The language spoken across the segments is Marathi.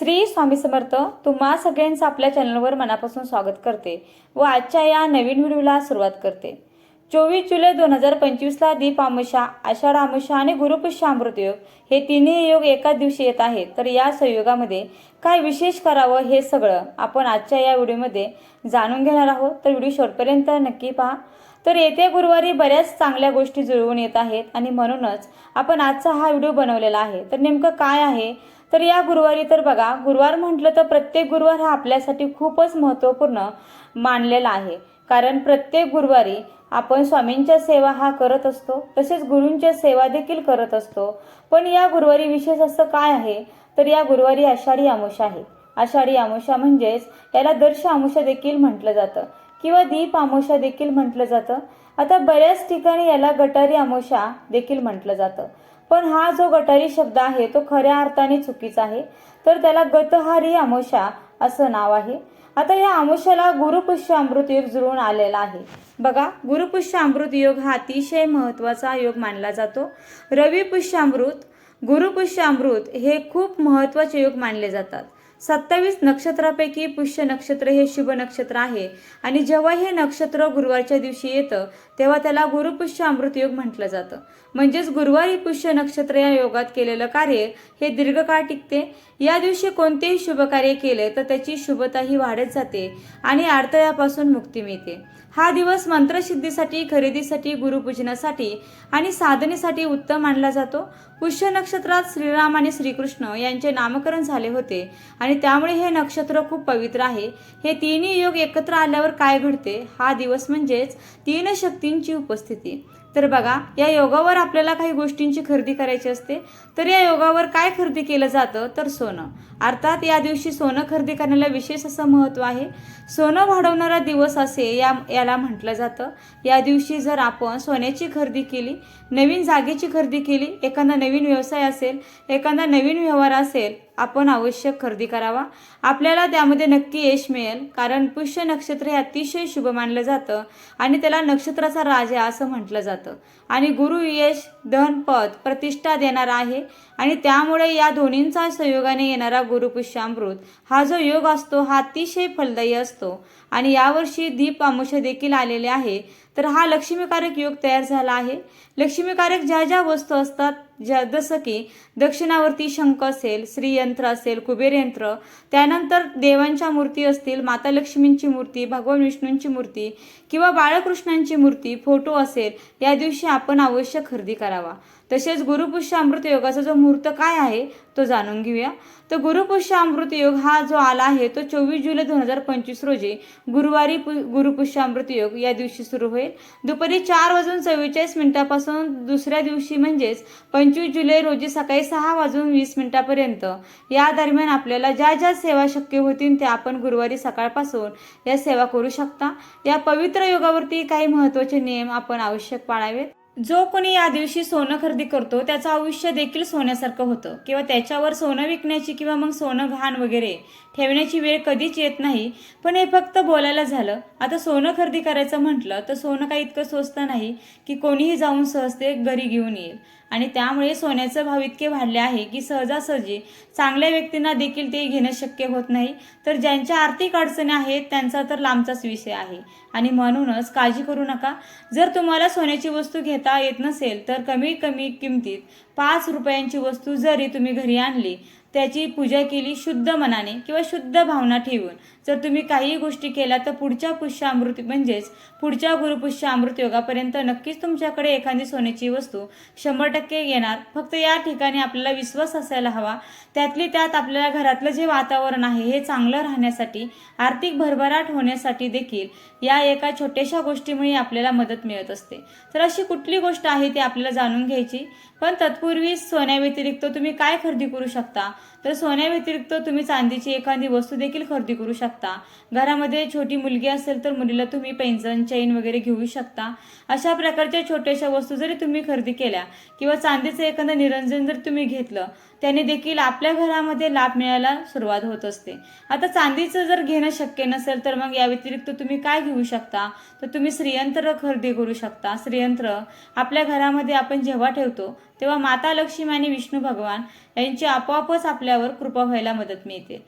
श्री स्वामी समर्थ तुम्हा सगळ्यांचं आपल्या चॅनलवर मनापासून स्वागत करते व आजच्या या नवीन व्हिडिओला सुरुवात करते. चोवीस जुलै दोन हजार पंचवीसला दीप आमुषा आषाढ आमुषा आणि गुरुपुष्य अमृतयोग हे तिन्ही योग एकाच दिवशी येत आहेत. तर या संयोगामध्ये काय विशेष करावं हे सगळं आपण आजच्या या व्हिडिओमध्ये जाणून घेणार आहोत. तर व्हिडिओ शेवटपर्यंत नक्की पहा. तर येत्या गुरुवारी बऱ्याच चांगल्या गोष्टी जुळवून येत आहेत आणि म्हणूनच आपण आजचा हा व्हिडिओ बनवलेला आहे. तर नेमकं काय आहे? तर या गुरुवारी तर बघा गुरुवार म्हटलं तर प्रत्येक गुरुवार हा आपल्यासाठी खूपच महत्त्वपूर्ण मानलेला आहे. कारण प्रत्येक गुरुवारी आपण स्वामींच्या सेवा हा करत असतो तसेच गुरूंच्या सेवा देखील करत असतो. पण या गुरुवारी विशेष असं काय आहे? तर या गुरुवारी आषाढी आमुषा आहे. आषाढी आमुषा म्हणजेच याला दर्श आमुषा देखील म्हटलं जातं किंवा दीप आमुषा देखील म्हटलं जातं. आता बऱ्याच ठिकाणी याला गटारी आमुषा देखील म्हटलं जातं. पण हा जो गटारी शब्द आहे तो खऱ्या अर्थाने चुकीचा आहे. तर त्याला गतहारी आमुषा असं नाव आहे. आता या आमुषाला गुरुपुष्य अमृत योग जुळून आलेला आहे. बघा गुरुपुष्य अमृत योग हा अतिशय महत्त्वाचा योग मानला जातो. रवी पुष्य अमृत गुरुपुष्य अमृत हे खूप महत्त्वाचे योग मानले जातात. सत्तावीस नक्षत्रापैकी पुष्य नक्षत्र हे शुभ नक्षत्र आहे. आणि जेव्हा हे नक्षत्र गुरुवारच्या दिवशी येतं तेव्हा त्याला गुरुपुष्य अमृतयोग म्हटलं जातं. म्हणजेच गुरुवारी पुष्य नक्षत्र या योगात केलेलं कार्य हे दीर्घकाळ टिकते. या दिवशी कोणतेही शुभ कार्य केले तर त्याची शुभता ही वाढत जाते आणि अडथळ्यापासून मुक्ती मिळते. हा दिवस मंत्रसिद्धीसाठी खरेदीसाठी गुरुपूजनासाठी आणि साधनेसाठी उत्तम मानला जातो. पुष्य नक्षत्रात श्रीराम आणि श्रीकृष्ण यांचे नामकरण झाले होते आणि त्यामुळे हे नक्षत्र खूप पवित्र आहे. हे तिन्ही योग एकत्र आल्यावर काय घडते? हा दिवस म्हणजेच तीन शक्ती गोष्टींची उपस्थिती. तर बघा या योगावर आपल्याला काही गोष्टींची खरेदी करायची असते तर या योगावर काय खरेदी केलं जातं? तर सोनं. अर्थात या दिवशी सोनं खरेदी करण्याला विशेष असं महत्त्व आहे. सोनं वाढवणारा दिवस असे या याला म्हटलं जातं. या दिवशी जर आपण सोन्याची खरेदी केली नवीन जागेची खरेदी केली एखादा नवीन व्यवसाय असेल एखादा नवीन व्यवहार असेल आपण आवश्यक खरेदी करावा. आपल्याला त्यामध्ये नक्की यश मिळेल कारण पुष्य नक्षत्र हे अतिशय शुभ मानलं जातं आणि त्याला नक्षत्राचा राजा असं म्हटलं जातं. आणि गुरु यश धन पद प्रतिष्ठा देणारा आहे आणि त्यामुळे या दोन्हींचा संयोगाने येणारा गुरुपुष्यामृत हा जो योग असतो हा अतिशय फलदायी असतो. आणि यावर्षी दीप आमुष्य देखील आलेले आहे. तर हा लक्ष्मीकारक योग तयार झाला आहे. लक्ष्मीकारक ज्या ज्या वस्तू असतात ज्या जसं की दक्षिणावरती शंख असेल श्रीयंत्र असेल कुबेर यंत्र त्यानंतर देवांच्या मूर्ती असतील माता लक्ष्मींची मूर्ती भगवान विष्णूंची मूर्ती किंवा बाळकृष्णांची मूर्ती फोटो असेल या दिवशी आपण अवश्य खरेदी करावा. तसेच गुरुपुष्य अमृत योगाचा जो मुहूर्त काय आहे तो जाणून घेऊया. तर गुरुपुष्य अमृत योग हा जो आला आहे तो चोवीस जुलै दोन हजार पंचवीस रोजी गुरुवारी पु गुरुपुष्य अमृत योग या दिवशी सुरू होईल. दुपारी चार वाजून चव्वेचाळीस मिनिटापासून दुसऱ्या दिवशी म्हणजेच पंचवीस जुलै रोजी सकाळी सहा वाजून वीस मिनिटापर्यंत. या दरम्यान आपल्याला ज्या ज्या सेवा शक्य होतील त्या आपण गुरुवारी सकाळपासून या सेवा करू शकता. या पवित्र योगावरती काही महत्त्वाचे नियम आपण आवश्यक पाळावेत. जो कोणी या दिवशी सोनं खरेदी करतो त्याचं आयुष्य देखील सोन्यासारखं होतं. किंवा त्याच्यावर सोनं विकण्याची किंवा मग सोनं घाण वगैरे ठेवण्याची वेळ कधीच येत नाही. पण हे फक्त बोलायला झालं. आता सोनं खरेदी करायचं म्हटलं तर सोनं काही इतकं स्वस्त नाही की कोणीही जाऊन सहज ते घरी घेऊन येईल. आणि त्यामुळे सोन्याचं भाव इतके वाढले आहे की सहजासहजी चांगल्या व्यक्तींना देखील ते घेणं शक्य होत नाही. तर ज्यांच्या आर्थिक अडचणी आहेत त्यांचा तर लांबचाच विषय आहे. आणि म्हणूनच काळजी करू नका. जर तुम्हाला सोन्याची वस्तू घेता येत नसेल तर कमी कमी किमतीत पाच रुपयांची वस्तू जरी तुम्ही घरी आणली त्याची पूजा केली शुद्ध मनाने किंवा शुद्ध भावना ठेवून जर तुम्ही काही गोष्टी केल्या तर पुढच्या पुष्य अमृत म्हणजेच पुढच्या गुरुपुष्य अमृत योगापर्यंत नक्कीच तुमच्याकडे एखादी सोन्याची वस्तू शंभर टक्के येणार. फक्त या ठिकाणी आपल्याला विश्वास असायला हवा. त्यातली त्यात आपल्याला घरातलं जे वातावरण आहे हे चांगलं राहण्यासाठी आर्थिक भरभराट होण्यासाठी देखील या एका छोट्याशा गोष्टीमुळे आपल्याला मदत मिळत असते. तर अशी कुठली गोष्ट आहे ती आपल्याला जाणून घ्यायची? पण तत्पूर्वी सोन्याव्यतिरिक्त तुम्ही काय खरेदी करू शकता? तर सोन्या व्यतिरिक्त तुम्ही चांदीची एखादी वस्तू देखील खरेदी करू शकता. घरामध्ये छोटी मुलगी असेल तर मुलीला तुम्ही पेन्शन चैन वगैरे घेऊ शकता. अशा प्रकारच्या छोट्याशा वस्तू जरी तुम्ही खरेदी केल्या किंवा चांदीचं एखादं निरंजन जर तुम्ही घेतलं त्याने देखील आपल्या घरामध्ये लाभ मिळायला सुरुवात होत असते. आता चांदीचं जर घेणं शक्य नसेल तर मग या व्यतिरिक्त तुम्ही काय घेऊ शकता? तर तुम्ही श्रीयंत्र खरेदी करू शकता. श्रीयंत्र आपल्या घरामध्ये आपण जेव्हा ठेवतो तेव्हा माता लक्ष्मी आणि विष्णू भगवान यांची आपोआपच आपल्यावर कृपा व्हायला मदत मिळते.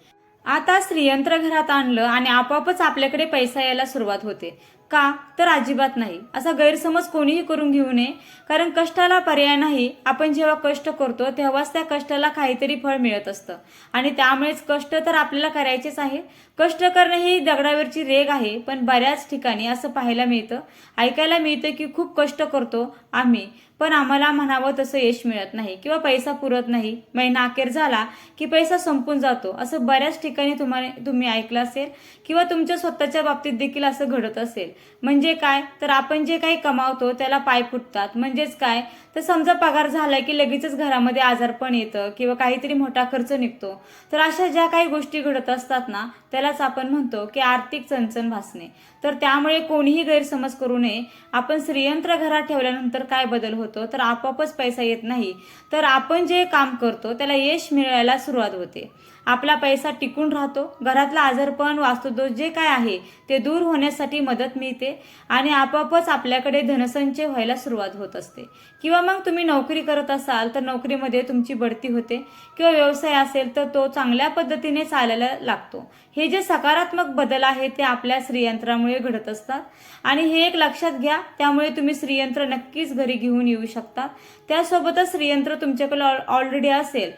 आता श्रीयंत्र घरात आणलं आणि आपोआपच आपल्याकडे पैसा यायला सुरुवात होते. का? तर अजिबात नाही. असा गैरसमज कोणीही करून घेऊ नये. कारण कष्टाला पर्याय नाही. आपण जेव्हा कष्ट करतो तेव्हाच त्या कष्टाला काहीतरी फळ मिळत असतं. आणि त्यामुळेच कष्ट तर आपल्याला करायचेच आहे. कष्ट करणे ही दगडावरची रेग आहे. पण बऱ्याच ठिकाणी असं पाहायला मिळतं. ऐकायला मिळतं की खूप कष्ट करतो आम्ही. पण आम्हाला म्हणावं तसं यश मिळत नाही किंवा पैसा पुरत नाही. महिना अखेर झाला की पैसा संपून जातो. असं बऱ्याच ठिकाणी तुम्हाला तुम्ही ऐकलं असेल किंवा तुमच्या स्वतःच्या बाबतीत देखील असं घडत असेल. म्हणजे काय? तर आपण जे काही कमावतो त्याला पाय फुटतात. म्हणजेच काय? तर समजा पगार झाला की लगेचच घरामध्ये आजारपण येतं किंवा काहीतरी मोठा खर्च निघतो. तर अशा ज्या काही गोष्टी घडत असतात ना त्यालाच आपण म्हणतो की आर्थिक चणचण भासणे. तर त्यामुळे कोणीही गैरसमज करू नये. आपण श्रीयंत्र घरात ठेवल्यानंतर काय बदल होतो? तर आपोआपच पैसा येत नाही. तर आपण जे काम करतो त्याला यश मिळायला सुरुवात होते. आपला पैसा टिकून राहतो. घरातला आजारपण वास्तुदोष जे काय आहे ते दूर होण्यासाठी मदत मिळते आणि आपोआपच आपल्याकडे धनसंचय व्हायला सुरुवात होत असते. किंवा मग तुम्ही नोकरी करत असाल तर नोकरीमध्ये तुमची बढती होते किंवा व्यवसाय असेल तर तो चांगल्या पद्धतीने चालायला लागतो. हे जे सकारात्मक बदल आहे ते आपल्या श्रीयंत्रामुळे घडत असतात. आणि हे एक लक्षात घ्या त्यामुळे तुम्ही श्रीयंत्र नक्कीच घरी घेऊन येऊ शकता. त्यासोबतच श्रीयंत्र तुमच्याकडे ऑलरेडी असेल.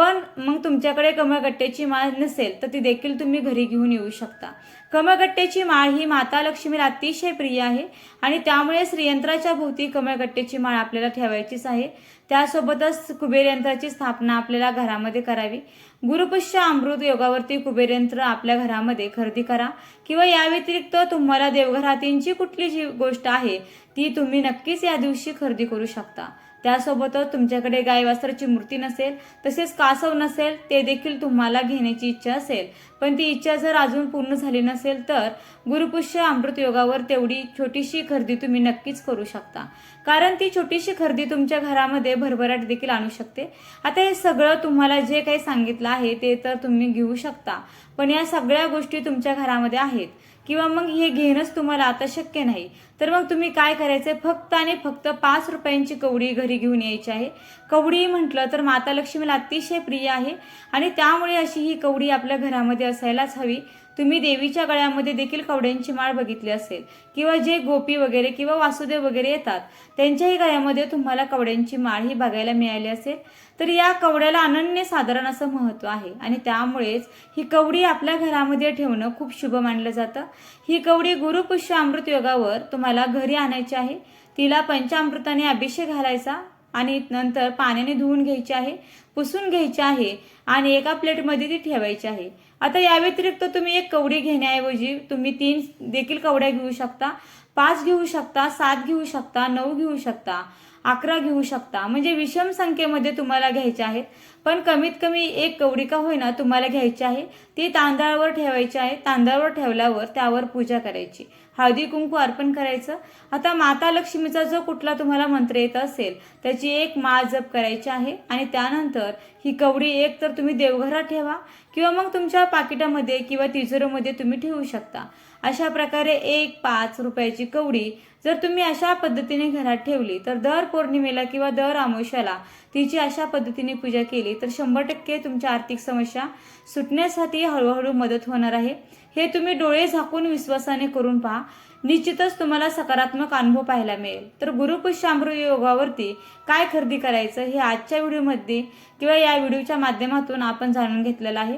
पण मग तुमच्याकडे कमळगट्ट्याची माळ नसेल तर ती देखील तुम्ही घरी घेऊन येऊ शकता. कमळगट्ट्याची माळ ही माता लक्ष्मीला अतिशय प्रिय आहे आणि त्यामुळे श्रीयंत्राच्या भोवती कमळगट्ट्याची माळ आपल्याला ठेवायचीच आहे. त्यासोबतच कुबेर यंत्राची स्थापना आपल्याला घरामध्ये करावी. गुरुपुष्य अमृत योगावरती कुबेर यंत्र आपल्या घरामध्ये खरेदी करा किंवा या व्यतिरिक्त तुम्हाला देवघरातींची कुठली जी गोष्ट आहे ती तुम्ही नक्कीच या दिवशी खरेदी करू शकता. त्यासोबतच तुमच्याकडे गायवासराची मूर्ती नसेल तसेच कासव नसेल ते देखील तुम्हाला घेण्याची इच्छा असेल. पण ती इच्छा जर अजून पूर्ण झाली नसेल तर गुरुपुष्य अमृत योगावर तेवढी छोटीशी खरेदी तुम्ही नक्कीच करू शकता. कारण ती छोटीशी खरेदी तुमच्या घरामध्ये भरभराट देखील आणू शकते. आता हे सगळं तुम्हाला जे काही सांगितलं आहे ते तर तुम्ही घेऊ शकता. पण या सगळ्या गोष्टी तुमच्या घरामध्ये आहेत. किंवा मग हे घेणंच तुम्हाला आता शक्य नाही. तर मग तुम्ही काय करायचंय? फक्त आणि फक्त पाच रुपयांची कवडी घरी घेऊन यायची आहे. कवडी म्हटलं तर माता लक्ष्मीला अतिशय प्रिय आहे आणि त्यामुळे अशी ही कवडी आपल्या घरामध्ये असायलाच हवी. तुम्ही देवीच्या गळ्यामध्ये देखील कवड्यांची माळ बघितली असेल. किंवा जे गोपी वगैरे किंवा वासुदेव वगैरे येतात त्यांच्याही गळ्यामध्ये तुम्हाला कवड्यांची माळ ही बघायला मिळाली असेल. तर या कवड्याला अनन्य साधारण असं महत्त्व आहे आणि त्यामुळेच ही कवडी आपल्या घरामध्ये ठेवणं खूप शुभ मानलं जातं. ही कवडी गुरुपुष्य अमृत योगावर तुम्हाला घरी आणायची आहे. तिला पंचामृताने अभिषेक घालायचा. आणि नंतर पाण्याने धुवून घ्यायची आहे पुसून घ्यायची आहे आणि एका प्लेटमध्ये ती ठेवायची आहे. आता या व्यतिरिक्त तुम्ही एक कवडी घेण्याऐवजी तुम्ही तीन देखील कवड्या घेऊ शकता पाच घेऊ शकता सात घेऊ शकता नऊ घेऊ शकता. अकरा घेऊ शकता. म्हणजे विषम संख्येमध्ये तुम्हाला घ्यायचे आहेत. पण कमीत कमी एक कवडी का होईना तुम्हाला घ्यायची आहे. ती तांदळावर ठेवायची आहे. तांदळावर ठेवल्यावर त्यावर पूजा करायची. हळदी कुंकू अर्पण करायचं. आता माता लक्ष्मीचा जो कुठला तुम्हाला मंत्र येत असेल त्याची एक माळ जप करायची आहे. आणि त्यानंतर ही कवडी एक तर तुम्ही देवघरात ठेवा किंवा मग तुमच्या पाकिटामध्ये किंवा तिजोरीमध्ये तुम्ही ठेवू शकता. अशा प्रकारे एक पाच रुपयाची कवडी जर तुम्ही अशा पद्धतीने घरात ठेवली तर दर पौर्णिमेला किंवा दर अमावस्याला तिची अशा पद्धतीने पूजा केली तर शंभर टक्के तुमच्या आर्थिक समस्या सुटण्यासाठी हळूहळू मदत होणार आहे. हे तुम्ही डोळे झाकून विश्वासाने करून पहा. निश्चितच तुम्हाला सकारात्मक अनुभव पाहायला मिळेल. तर गुरुपुष्यामृत योगावरती काय खरेदी करायचं हे आजच्या व्हिडिओमध्ये किंवा या व्हिडिओच्या माध्यमातून आपण जाणून घेतलेलं आहे.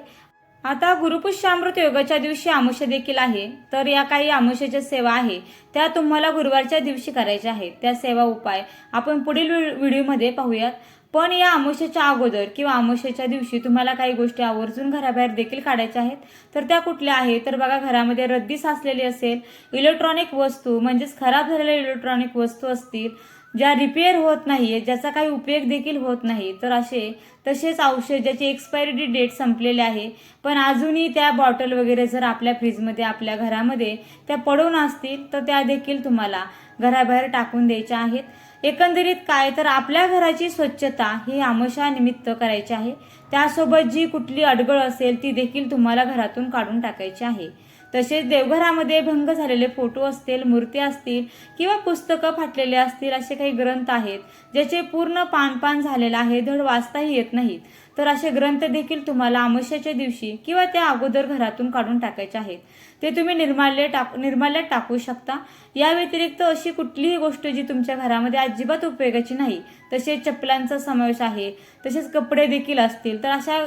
आता गुरुपुष्यामृत योगाच्या दिवशी आमुष्य देखील आहे. तर या काही आमुष्याच्या सेवा आहे. त्या तुम्हाला गुरुवारच्या दिवशी करायच्या आहेत. त्या सेवा उपाय आपण पुढील व्हिडिओमध्ये पाहूयात. पण या आमुष्याच्या अगोदर किंवा आमुष्याच्या दिवशी तुम्हाला काही गोष्टी आवर्जून घराबाहेर देखील काढायच्या आहेत. तर त्या कुठल्या आहेत? तर बघा घरामध्ये रद्दी साचलेली असेल. इलेक्ट्रॉनिक वस्तू म्हणजेच खराब झालेल्या इलेक्ट्रॉनिक वस्तू असतील. ज्या रिपेअर होत नाहीये ज्याचा काही उपयोग देखील होत नाही तर असे तसेच औषध ज्याची एक्सपायरी डेट संपलेले आहे पण अजूनही त्या बॉटल वगैरे जर आपल्या फ्रीजमध्ये आपल्या घरामध्ये त्या पडून असतील तर त्या देखील तुम्हाला घराबाहेर टाकून द्यायच्या आहेत. एकंदरीत काय तर आपल्या घराची स्वच्छता ही आमशानिमित्त करायची आहे. त्यासोबत जी कुठली अडगळ असेल ती देखील तुम्हाला घरातून काढून टाकायची आहे. तसेच देवघरामध्ये भंग झालेले फोटो असतील मूर्ती असतील किंवा पुस्तकं फाटलेले असतील असे काही ग्रंथ आहेत ज्याचे पूर्ण पानपान झालेलं आहे धड वाचताही येत नाहीत. तर असे ग्रंथ देखील तुम्हाला अमावस्याच्या दिवशी किंवा त्या अगोदर घरातून काढून टाकायचे आहेत. ते तुम्ही निर्माल्य टाक निर्माल्यात टाकू शकता. या व्यतिरिक्त अशी कुठलीही गोष्ट जी तुमच्या घरामध्ये अजिबात उपयोगाची नाही तसेच चप्पलांचा समावेश आहे तसेच कपडे देखील असतील तर अशा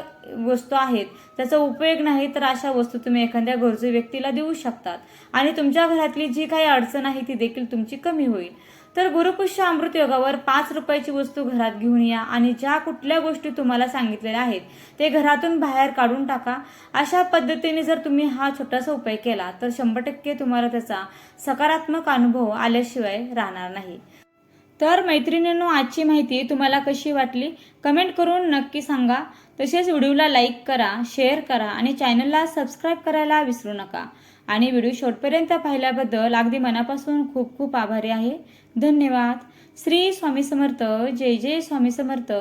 वस्तू आहेत. त्याचा उपयोग नाही तर अशा वस्तू तुम्ही एखाद्या गरजू व्यक्तीला देऊ शकतात. आणि तुमच्या घरातली जी काही अडचण आहे ती देखील तुमची कमी होईल. तर गुरुपुष्य अमृत योगावर पाच रुपयाची वस्तू घरात घेऊन या आणि ज्या कुठल्या गोष्टी तुम्हाला सांगितलेल्या आहेत ते घरातून बाहेर काढून टाका. अशा पद्धतीने जर तुम्ही हा छोटासा उपाय केला तर शंभर टक्के तुम्हाला त्याचा सकारात्मक अनुभव आल्याशिवाय राहणार नाही. तर मैत्रिणींनो आजची माहिती तुम्हाला कशी वाटली? कमेंट करून नक्की सांगा. तसेच व्हिडिओला लाईक करा शेअर करा आणि चॅनलला सबस्क्राईब करायला विसरू नका. आणि व्हिडिओ शेवटपर्यंत पाहिल्याबद्दल अगदी मनापासून खूप खूप आभारी आहे. धन्यवाद. श्री स्वामी समर्थ जय जय स्वामी समर्थ.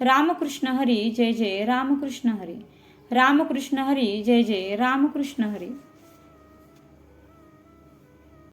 रामकृष्ण हरी जय जय रामकृष्ण हरी. रामकृष्ण हरी जय जय रामकृष्ण हरी.